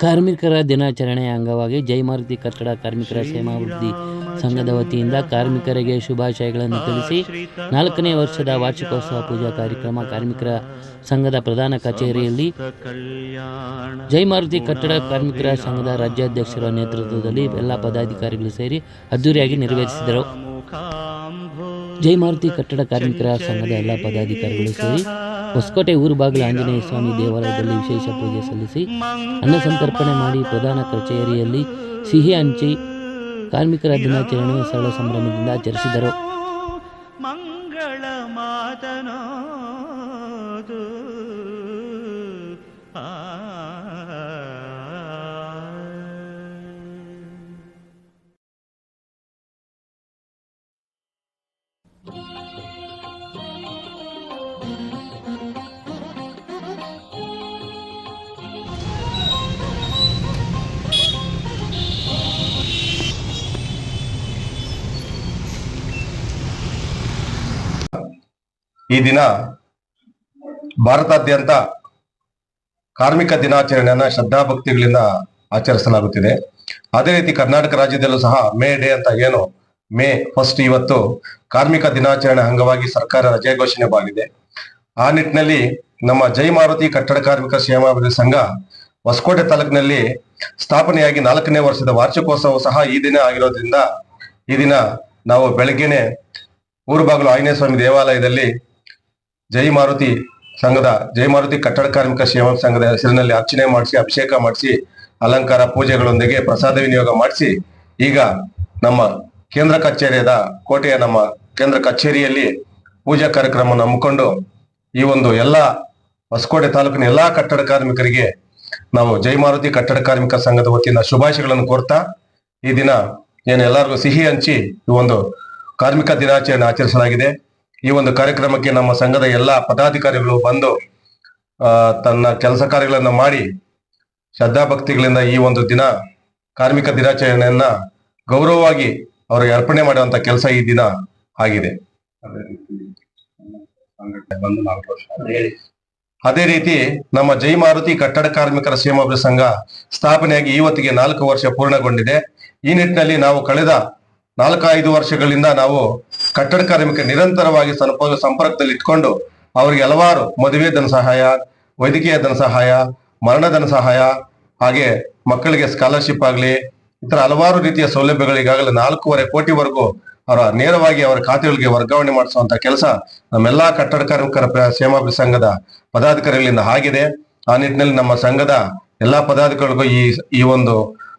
ಕಾರ್ಮಿಕರ ದಿನಾಚರಣೆಯ ಅಂಗವಾಗಿ ಜೈಮಾರುತಿ ಕಟ್ಟಡ ಕಾರ್ಮಿಕರ ಕ್ಷೇಮಾಭಿವೃದ್ಧಿ ಸಂಘದ ವತಿಯಿಂದ ಕಾರ್ಮಿಕರಿಗೆ ಶುಭಾಶಯಗಳನ್ನು ತಿಳಿಸಿ ನಾಲ್ಕನೇ ವರ್ಷದ ವಾರ್ಷಿಕೋತ್ಸವ ಪೂಜಾ ಕಾರ್ಯಕ್ರಮ ಕಾರ್ಮಿಕರ ಸಂಘದ ಪ್ರಧಾನ ಕಚೇರಿಯಲ್ಲಿ ಜೈಮಾರುತಿ ಕಟ್ಟಡ ಕಾರ್ಮಿಕರ ಸಂಘದ ರಾಜ್ಯಾಧ್ಯಕ್ಷರ ನೇತೃತ್ವದಲ್ಲಿ ಎಲ್ಲ ಪದಾಧಿಕಾರಿಗಳು ಸೇರಿ ಅದ್ದೂರಿಯಾಗಿ ನೆರವೇರಿಸಿದರು. ಜಯಮಾರುತಿ ಕಟ್ಟಡ ಕಾರ್ಮಿಕರ ಸಂಘದ ಎಲ್ಲ ಪದಾಧಿಕಾರಿಗಳು ಸೇರಿ ಹೊಸಕೋಟೆ ಊರು ಬಾಗಿಲು ಆಂಜನೇಯ ಸ್ವಾಮಿ ದೇವಾಲಯದಲ್ಲಿ ವಿಶೇಷ ಪೂಜೆ ಸಲ್ಲಿಸಿ ಅನ್ನ ಸಂತರ್ಪಣೆ ಮಾಡಿ ಪ್ರಧಾನ ಕಚೇರಿಯಲ್ಲಿ ಸಿಹಿ ಹಂಚಿ ಕಾರ್ಮಿಕರ ದಿನಾಚರಣೆ ಸರಳ ಸಂಭ್ರಮದಿಂದ ಆಚರಿಸಿದರು. ಮಂಗಳ ಮಾತನೋದು ಈ ದಿನ ಭಾರತಾದ್ಯಂತ ಕಾರ್ಮಿಕ ದಿನಾಚರಣೆಯನ್ನ ಶ್ರದ್ಧಾಭಕ್ತಿಗಳಿಂದ ಆಚರಿಸಲಾಗುತ್ತಿದೆ. ಅದೇ ರೀತಿ ಕರ್ನಾಟಕ ರಾಜ್ಯದಲ್ಲೂ ಸಹ ಮೇ ಡೇ ಅಂತ ಏನು, ಮೇ ಫಸ್ಟ್ ಇವತ್ತು ಕಾರ್ಮಿಕ ದಿನಾಚರಣೆ ಅಂಗವಾಗಿ ಸರ್ಕಾರ ರಜೆ ಘೋಷಣೆ ಮಾಡಿದೆ. ಆ ನಿಟ್ಟಿನಲ್ಲಿ ನಮ್ಮ ಜೈ ಮಾರುತಿ ಕಟ್ಟಡ ಕಾರ್ಮಿಕ ಕ್ಷೇಮಾಭಿವೃದ್ಧಿ ಸಂಘ ಹೊಸಕೋಟೆ ತಾಲೂಕಿನಲ್ಲಿ ಸ್ಥಾಪನೆಯಾಗಿ ನಾಲ್ಕನೇ ವರ್ಷದ ವಾರ್ಷಿಕೋತ್ಸವ ಸಹ ಈ ದಿನ ಆಗಿರೋದ್ರಿಂದ ಈ ದಿನ ನಾವು ಬೆಳಗ್ಗೆನೆ ಊರುಬಾಗಿಲು ಆಂಜನೇಯ ಸ್ವಾಮಿ ದೇವಾಲಯದಲ್ಲಿ ಜೈ ಮಾರುತಿ ಸಂಘದ, ಜೈ ಮಾರುತಿ ಕಟ್ಟಡ ಕಾರ್ಮಿಕ ಸೇವಾ ಸಂಘದ ಹೆಸರಿನಲ್ಲಿ ಅರ್ಚನೆ ಮಾಡಿಸಿ, ಅಭಿಷೇಕ ಮಾಡಿಸಿ, ಅಲಂಕಾರ ಪೂಜೆಗಳೊಂದಿಗೆ ಪ್ರಸಾದ ವಿನಿಯೋಗ ಮಾಡಿಸಿ, ಈಗ ನಮ್ಮ ಕೇಂದ್ರ ಕಚೇರಿಯದ ಕೋಟೆಯ ನಮ್ಮ ಕೇಂದ್ರ ಕಚೇರಿಯಲ್ಲಿ ಪೂಜಾ ಕಾರ್ಯಕ್ರಮವನ್ನು ಹಮ್ಮಿಕೊಂಡು ಈ ಒಂದು ಎಲ್ಲ ಹೊಸಕೋಟೆ ತಾಲೂಕಿನ ಎಲ್ಲಾ ಕಟ್ಟಡ ಕಾರ್ಮಿಕರಿಗೆ ನಾವು ಜೈ ಮಾರುತಿ ಕಟ್ಟಡ ಕಾರ್ಮಿಕ ಸಂಘದ ವತಿಯಿಂದ ಶುಭಾಶಯಗಳನ್ನು ಕೋರ್ತಾ ಈ ದಿನ ಏನು ಎಲ್ಲರಿಗೂ ಸಿಹಿ ಹಂಚಿ ಈ ಒಂದು ಕಾರ್ಮಿಕ ದಿನಾಚರಣೆ ಆಚರಿಸಲಾಗಿದೆ. ಈ ಒಂದು ಕಾರ್ಯಕ್ರಮಕ್ಕೆ ನಮ್ಮ ಸಂಘದ ಎಲ್ಲಾ ಪದಾಧಿಕಾರಿಗಳು ಬಂದು ಆ, ತನ್ನ ಕೆಲಸ ಕಾರ್ಯಗಳನ್ನು ಮಾಡಿ ಶ್ರದ್ಧಾಭಕ್ತಿಗಳಿಂದ ಈ ಒಂದು ದಿನ ಕಾರ್ಮಿಕ ದಿನಾಚರಣೆಯನ್ನ ಗೌರವವಾಗಿ ಅವರಿಗೆ ಅರ್ಪಣೆ ಮಾಡುವಂತ ಕೆಲಸ ಈ ದಿನ ಆಗಿದೆ. ಅದೇ ರೀತಿ ನಮ್ಮ ಜೈ ಮಾರುತಿ ಕಟ್ಟಡ ಕಾರ್ಮಿಕರ ಕ್ಷೇಮಾಭಿವೃದ್ಧಿ ಸಂಘ ಸ್ಥಾಪನೆಯಾಗಿ ಇವತ್ತಿಗೆ ನಾಲ್ಕು ವರ್ಷ ಪೂರ್ಣಗೊಂಡಿದೆ. ಈ ನಿಟ್ಟಿನಲ್ಲಿ ನಾವು ಕಳೆದ ನಾಲ್ಕೈದು ವರ್ಷಗಳಿಂದ ನಾವು ಕಟ್ಟಡ ಕಾರ್ಮಿಕ ನಿರಂತರವಾಗಿ ಸ್ವಲ್ಪ ಸಂಪರ್ಕದಲ್ಲಿ ಇಟ್ಕೊಂಡು ಅವರಿಗೆ ಹಲವಾರು ಮದುವೆ ಧನ ಸಹಾಯ, ವೈದ್ಯಕೀಯ ಧನ ಸಹಾಯ, ಮರಣ ಧನ ಸಹಾಯ, ಹಾಗೆ ಮಕ್ಕಳಿಗೆ ಸ್ಕಾಲರ್ಶಿಪ್ ಆಗಲಿ ಇತರ ಹಲವಾರು ರೀತಿಯ ಸೌಲಭ್ಯಗಳು ಈಗಾಗಲೇ ನಾಲ್ಕೂವರೆ ಕೋಟಿವರೆಗೂ ಅವರ ನೇರವಾಗಿ ಅವರ ಖಾತೆಗಳಿಗೆ ವರ್ಗಾವಣೆ ಮಾಡಿಸುವಂತ ಕೆಲಸ ನಮ್ಮೆಲ್ಲಾ ಕಟ್ಟಡ ಕಾರ್ಮಿಕರ ಕ್ಷೇಮಾಭಿ ಸಂಘದ ಪದಾಧಿಕಾರಿಗಳಿಂದ ಆಗಿದೆ. ಆ ನಿಟ್ಟಿನಲ್ಲಿ ನಮ್ಮ ಸಂಘದ ಎಲ್ಲಾ ಪದಾಧಿಕಾರಿಗಳಿಗೂ ಈ ಈ ಒಂದು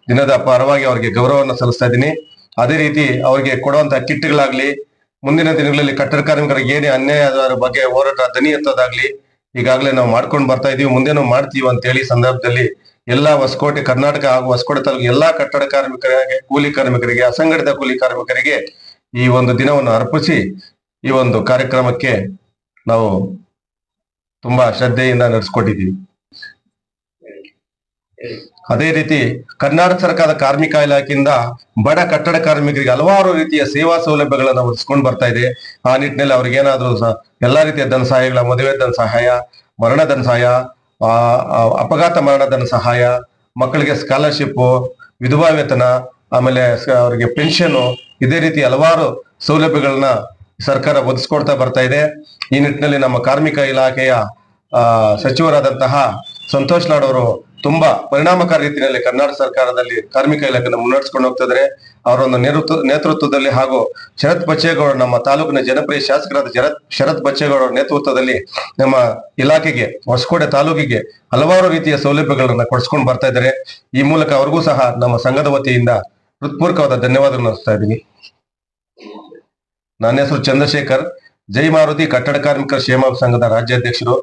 ದಿನದ ಪರವಾಗಿ ಅವರಿಗೆ ಗೌರವವನ್ನು ಸಲ್ಲಿಸ್ತಾ ಇದ್ದೀನಿ. ಅದೇ ರೀತಿ ಅವರಿಗೆ ಕೊಡುವಂತಹ ಕಿಟ್ಗಳಾಗ್ಲಿ ಮುಂದಿನ ದಿನಗಳಲ್ಲಿ ಕಟ್ಟಡ ಕಾರ್ಮಿಕರಿಗೆ ಏನೇ ಅನ್ಯಾಯ ಅದರ ಬಗ್ಗೆ ಹೋರಾಟ ದನಿ ಎತ್ತೋದಾಗ್ಲಿ ಈಗಾಗಲೇ ನಾವು ಮಾಡ್ಕೊಂಡು ಬರ್ತಾ ಇದೀವಿ, ಮುಂದೇನು ಮಾಡ್ತೀವಿ ಅಂತ ಹೇಳಿ ಸಂದರ್ಭದಲ್ಲಿ ಎಲ್ಲಾ ಹೊಸಕೋಟೆ, ಕರ್ನಾಟಕ ಹಾಗೂ ಹೊಸಕೋಟೆ ತಾಲೂಕು ಎಲ್ಲಾ ಕಟ್ಟಡ ಕಾರ್ಮಿಕರಿಗೆ, ಕೂಲಿ ಕಾರ್ಮಿಕರಿಗೆ, ಅಸಂಘಟಿತ ಕೂಲಿ ಕಾರ್ಮಿಕರಿಗೆ ಈ ಒಂದು ದಿನವನ್ನು ಅರ್ಪಿಸಿ ಈ ಒಂದು ಕಾರ್ಯಕ್ರಮಕ್ಕೆ ನಾವು ತುಂಬಾ ಶ್ರದ್ಧೆಯಿಂದ ನಡೆಸ್ಕೊಟ್ಟಿದ್ದೀವಿ. ಅದೇ ರೀತಿ ಕರ್ನಾಟಕ ಸರ್ಕಾರದ ಕಾರ್ಮಿಕ ಇಲಾಖೆಯಿಂದ ಬಡ ಕಟ್ಟಡ ಕಾರ್ಮಿಕರಿಗೆ ಹಲವಾರು ರೀತಿಯ ಸೇವಾ ಸೌಲಭ್ಯಗಳನ್ನು ಒದಗಿಸ್ಕೊಂಡು ಬರ್ತಾ ಇದೆ. ಆ ನಿಟ್ಟಿನಲ್ಲಿ ಅವ್ರಿಗೆ ಏನಾದ್ರು ಸ- ಎಲ್ಲಾ ರೀತಿಯ ಧನ ಸಹಾಯಗಳ, ಮದುವೆ ಧನ ಸಹಾಯ, ಮರಣ ಧನ ಸಹಾಯ ಅಪಘಾತ ಮರಣ ಧನ ಸಹಾಯ, ಮಕ್ಕಳಿಗೆ ಸ್ಕಾಲರ್ಶಿಪ್ ವಿಧವಾ ವೇತನ, ಆಮೇಲೆ ಅವರಿಗೆ ಪೆನ್ಷನ್ ಇದೇ ರೀತಿ ಹಲವಾರು ಸೌಲಭ್ಯಗಳನ್ನ ಸರ್ಕಾರ ಒದಗಿಸ್ಕೊಡ್ತಾ ಬರ್ತಾ ಇದೆ. ಈ ನಿಟ್ಟಿನಲ್ಲಿ ನಮ್ಮ ಕಾರ್ಮಿಕ ಇಲಾಖೆಯ ಸಚಿವರಾದಂತಹ ಸಂತೋಷ್ ಲಾಡ್ ಅವರು ತುಂಬಾ ಪರಿಣಾಮಕಾರಿ ರೀತಿಯಲ್ಲಿ ಕರ್ನಾಟಕ ಸರ್ಕಾರದಲ್ಲಿ ಕಾರ್ಮಿಕ ಇಲಾಖೆಯನ್ನು ಮುನ್ನಡೆಸ್ಕೊಂಡು ಹೋಗ್ತಾ ಇದ್ದಾರೆ ಅವರ ಒಂದು ನೇತೃತ್ವ, ನೇತೃತ್ವದಲ್ಲಿ ಹಾಗೂ ಶರತ್ ಬಚ್ಚೇಗೌಡ ನಮ್ಮ ತಾಲೂಕಿನ ಜನಪ್ರಿಯ ಶಾಸಕರಾದ ಶರತ್ ಶರತ್ ಬಚ್ಚೇಗೌಡ ನೇತೃತ್ವದಲ್ಲಿ ನಮ್ಮ ಇಲಾಖೆಗೆ, ಹೊಸಕೋಟೆ ತಾಲೂಕಿಗೆ ಹಲವಾರು ರೀತಿಯ ಸೌಲಭ್ಯಗಳನ್ನ ಕೊಡಿಸ್ಕೊಂಡು ಬರ್ತಾ ಇದ್ದಾರೆ. ಈ ಮೂಲಕ ಅವ್ರಿಗೂ ಸಹ ನಮ್ಮ ಸಂಘದ ವತಿಯಿಂದ ಹೃತ್ಪೂರ್ವಕವಾದ ಧನ್ಯವಾದಗಳನ್ನು ಅರ್ಪಿಸ್ತಾ ಇದ್ದೀನಿ. ನನ್ನ ಹೆಸರು ಚಂದ್ರಶೇಖರ್. ಜೈ ಮಾರುತಿ ಕಟ್ಟಡ ಕಾರ್ಮಿಕರ ಕ್ಷೇಮ ಸಂಘದ ರಾಜ್ಯಾಧ್ಯಕ್ಷರು.